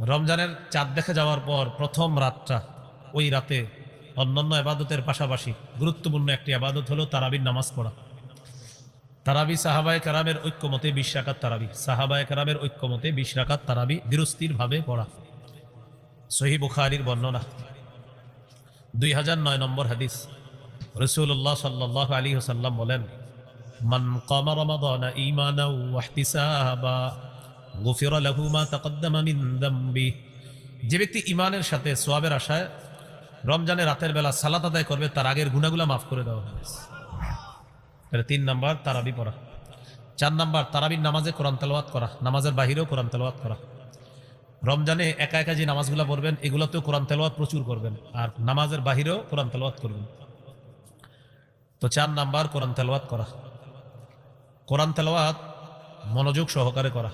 রমজানের চাঁদ দেখা যাওয়ার পর প্রথম রাতটা ওই রাতে অন্যান্য আবাদতের পাশাপাশি গুরুত্বপূর্ণ একটি আবাদত হলো তারাবির নামাজ পড়া। তারাবি সাহাবায় কারামের ঐক্যমতে বিশ রাকাত তারাবি। সাহাবায় কারামের ঐক্যমতে বিশ রাকাত তারাবি ভাবে পড়া। সহি বুখারির বর্ণনা। দুই হাজার নয় নম্বর হাদিস। রসুল্লাহ সাল্লাহ আলী হোসাল্লাম বলেন, মান কমা রমাদান ইমানা যে ব্যক্তি ইমানের সাথে সোয়াবের আশায় রমজানের রাতের বেলা সালাত আদায় করবে, তার আগের গুণাগুলা মাফ করে দেওয়া হবে। তিন নাম্বার তারাবি পড়া। চার নাম্বার তারাবির নামাজে কোরআন তেলাওয়াত করা, নামাজের বাহিরেও কোরআন তেলাওয়াত করা। রমজানে একা একা যে নামাজগুলো পড়বেন, এগুলোতেও কোরআন তেলাওয়াত প্রচুর করবেন, আর নামাজের বাহিরেও কোরআন তেলাওয়াত করবেন। তো চার নাম্বার কোরআন তেলাওয়াত করা। কোরআন তেলাওয়াত মনোযোগ সহকারে করা।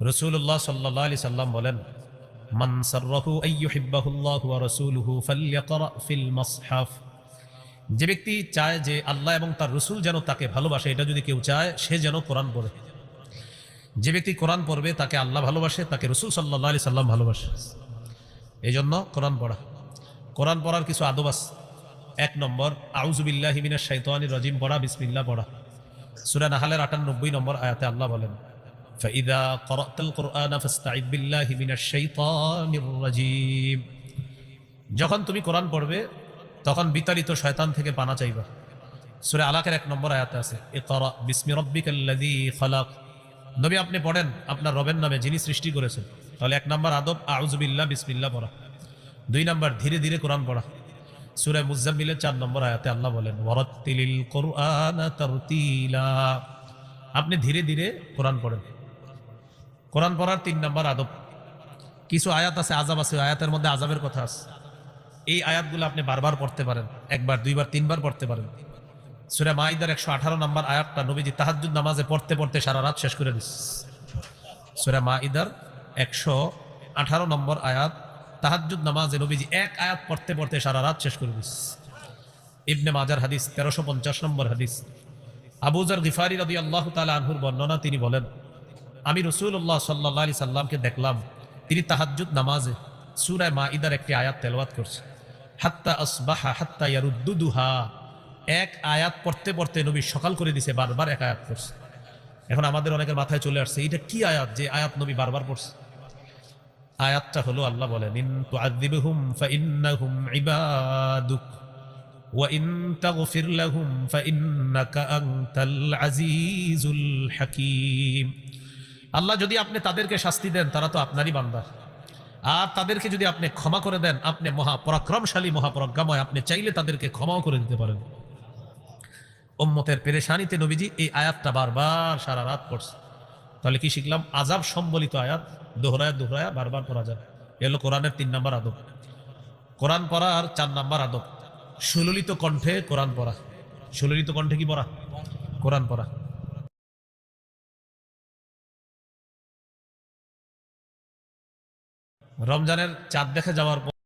রসুল্লাহ সাল্লাহ আলি সাল্লাম বলেন যে ব্যক্তি চায় যে আল্লাহ এবং তার রসুল যেন তাকে ভালোবাসে, এটা যদি কেউ চায়, সে যেন কোরআন পড়ে। যে ব্যক্তি কোরআন পড়বে, তাকে আল্লাহ ভালোবাসে, তাকে রসুল সাল্লাহ আলি সাল্লাম ভালোবাসে। এই জন্য কোরআন পড়া। কোরআন পড়ার কিছু আদবাস এক নম্বর আউজুবিল্লাহ হিমিনের শৈতানি রজিম পড়া বিসমিল্লা পড়া। সুরা নাহালের আটানব্বই নম্বর আয়াতে আল্লাহ বলেন فإذا قرأت القرآن فاستعذ بالله من الشيطان الرجيم যখন তুমি কোরআন পড়বে তখন বিতাড়িত শয়তান থেকে পানা চাইবা সুরে আলাকের এক নম্বর আয়াতে আছে ইকরা বিসমি রব্বিকাল্লাযী খালাক নবী আপনি পড়েন আপনার রবের নামে যিনি সৃষ্টি করেছেন তাহলে এক নম্বর আদব আউজুবিল্লাহ বিসমিল্লাহ পড়া দুই নম্বর ধীরে ধীরে কোরআন পড়া সুরে মুজাম্মিলের চার নম্বর আয়াতে আল্লাহ বলেন ওয়ারাত্তিলিল কোরআন তারতিলা আপনি ধীরে ধীরে কোরআন পড়েন কোরআন পড়ার তিন নম্বর আদব। কিছু আয়াত আছে আজাব আছে আয়াতের মধ্যে আজাবের কথা আছে। এই আয়াতগুলো আপনি বারবার পড়তে পারেন, একবার, দুইবার, তিনবার পড়তে পারেন। সুরে মাইদার একশো আঠারো নম্বর আয়াতটা নবীজি তাহাজুদ নামাজে পড়তে পড়তে সারা রাত শেষ করে দিস সুরে মাইদার একশো আঠারো নম্বর আয়াত তাহাজুদ নামাজে নবীজি এক আয়াত পড়তে পড়তে সারা রাত শেষ করে দিস ইবনে মাজার হাদিস তেরোশো পঞ্চাশ নম্বর হাদিস। আবুজার গিফারি রদি আল্লাহ তালা আনহুর বর্ণনা, তিনি বলেন আমি রসুল্লাহ সাল্লাহ আলি সাল্লামকে দেখলাম, তিনি তাহাজুদ নামাজে সুরায় মা ইদার একটি আয়াত তেলওয়াত করছে। হাত্তা আসবাহা, হাত্তা ইয়ারুদ্দুহা এক আয়াত পড়তে পড়তে নবী সকাল করে দিছে, বারবার এক আয়াত পড়ছে। এখন আমাদের অনেকের মাথায় চলে আসছে, এটা কি আয়াত যে আয়াত নবী বারবার পড়ছে? আয়াতটা হলো আল্লাহ বলেন, ইন তুআযিবহুম ফাইন্নাহুম ইবাদুক, ওয়া ইন তাগফির লাহুম ফাইন্নাকা আনতাল আজিজুল হাকীম। আল্লাহ যদি আপনি তাদেরকে শাস্তি দেন, তারা তো আপনারই বান্দা। আর তাদেরকে যদি আপনি ক্ষমা করে দেন, আপনি মহাপরাক্রমশালী মহাপরাজ্ঞাময় আপনি চাইলে তাদেরকে ক্ষমাও করে দিতে পারেন। ওম্মতের পেরেশানিতে নবীজি এই আয়াতটা বারবার সারা রাত পড়ছে। তাহলে কি শিখলাম? আজাব সম্বলিত আয়াত, দোহরায় দোহরায় বারবার পড়া যায়। এলো কোরআনের তিন নম্বর আদব। কোরআন পড়ার চার নম্বর আদব। সুললিত কণ্ঠে কোরআন পড়া। সুললিত কণ্ঠে কি পড়া? কোরআন পড়া। রমজানের চাঁদ দেখে যাওয়ার পর